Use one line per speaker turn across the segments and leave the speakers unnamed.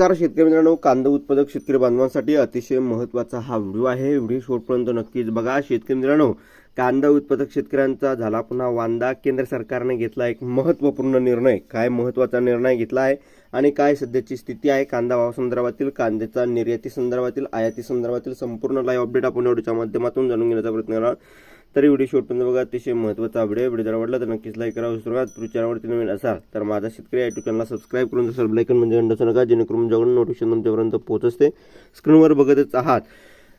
नमस्कार शेतकरी मित्रांनो कांदा उत्पादक शेतकरी बांधवांसाठी अतिशय महत्त्वाचा हा व्हिडिओ आहे. व्हिडिओ शेवटपर्यंत नक्कीच बघा. शेतकरी मित्रांनो कांदा उत्पादक शेतकऱ्यांचा झाला पुन्हा वांदा. केंद्र सरकारने घेतला एक महत्त्वपूर्ण निर्णय. काय महत्त्वाचा निर्णय घेतला आहे आणि काय सध्याची स्थिती आहे? कांदा भावासंदर्भातील कांद्याचा निर्याती संदर्भातील आयाती संदर्भातील संपूर्ण लाईव्ह अपडेट आपण व्हिडिओच्या माध्यमातून जाणून घेण्याचा प्रयत्न करा तरी व्हिडिओ शेवटपर्यंत बघा. अतिशय महत्त्वाचा व्हिडिओ व्हिडिओ जर आवडला तर नक्कीच लाईक करा. विसरू चॅनलवरती नवीन असाल तर माझा शेतकरी युट्यूब चॅनलला सबस्क्राईब करून जसं म्हणजे अंडसू नका. जेणेकरून जेवढं नोटिफिकेशन तुमच्यापर्यंत पोहोचते. स्क्रीनवर बघतच आहात.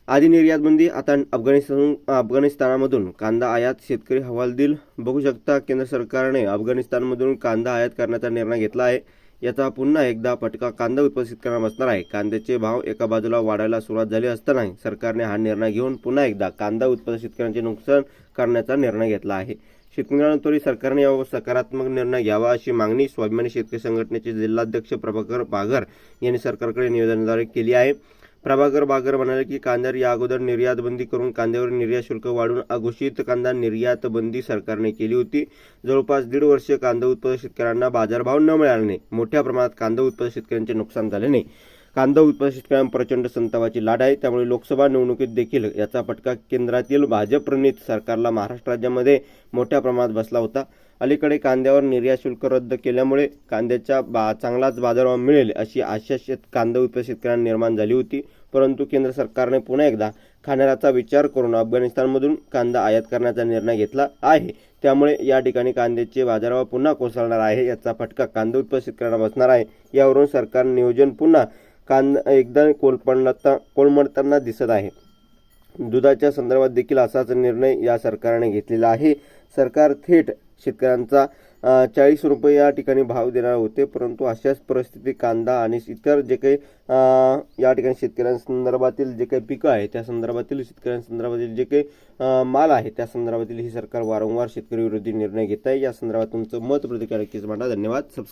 आधी निर्यातबंदी आता अफगाणिस्तान अफगाणिस्तानामधून कांदा आयात शेतकरी हवालदिल बघू शकता केंद्र सरकारने अफगाणिस्तानमधून कांदा आयात करण्याचा निर्णय घेतला आहे. याचा पुन्हा एकदा फटका कांदा उत्पादक शेतकऱ्यांना बसणार आहे. कांद्याचे भाव एका बाजूला वाढायला सुरुवात झाली असतानाही सरकारने हा निर्णय घेऊन पुन्हा एकदा कांदा उत्पादक शेतकऱ्यांचे नुकसान करण्याचा निर्णय घेतला आहे. शेतकऱ्यांतरी सरकारने यावर सकारात्मक निर्णय घ्यावा अशी मागणी स्वाभिमानी शेतकरी संघटनेचे जिल्हाध्यक्ष प्रभाकर बागर यांनी सरकारकडे निवेदनाद्वारे केली आहे. प्रभाकर बागर म्हणाले की कांद्यावर या अगोदर निर्यात बंदी करून कांद्यावर निर्यात शुल्क वाढवून अघोषित कांदा निर्यात बंदी सरकारने केली होती. जवळपास दीड वर्ष कांदा उत्पादक शेतकऱ्यांना बाजारभाव न मिळाल्याने मोठ्या प्रमाणात कांदा उत्पादक शेतकऱ्यांचे नुकसान झाल्याने कांदा उत्पादक शेतकऱ्यांना प्रचंड संतापाची लाट आहे. त्यामुळे लोकसभा निवडणुकीत देखील याचा फटका केंद्रातील भाजप प्रणित सरकारला महाराष्ट्र राज्यामध्ये मोठ्या प्रमाणात बसला होता. अलीकडे कांद्यावर निर्यात शुल्क रद्द केल्यामुळे कांद्याचा बा चांगलाच बाजारभाव मिळेल अशी आशा शेत कांदा उत्पादक शेतकऱ्यांना निर्माण झाली होती. परंतु केंद्र सरकारने पुन्हा एकदा खाण्याचा विचार करून अफगाणिस्तानमधून कांदा आयात करण्याचा निर्णय घेतला आहे. त्यामुळे या ठिकाणी कांद्याचे बाजारभाव पुन्हा कोसळणार आहे याचा फटका कांदा उत्पादक शेतकऱ्यांना बसणार आहे. यावरून सरकार नियोजन पुन्हा कांदा एकदा कोलपडता कोलमडताना दिसत आहे. दुधाच्या संदर्भात देखील असाच निर्णय या सरकारने घेतलेला आहे. सरकार थेट शेतकऱ्यांचा चाळीस रुपये या ठिकाणी भाव देणार होते परंतु अशाच परिस्थितीत कांदा आणि इतर जे काही या ठिकाणी शेतकऱ्यांसंदर्भातील जे काही पिकं आहे त्या संदर्भातील शेतकऱ्यांसंदर्भातील जे काही माल आहे त्या संदर्भातील ही सरकार वारंवार शेतकरी विरोधी निर्णय घेत आहे. या संदर्भात तुमचं मत प्रतिक्रिया नक्कीच मांडा. धन्यवाद. सबस्क्राईब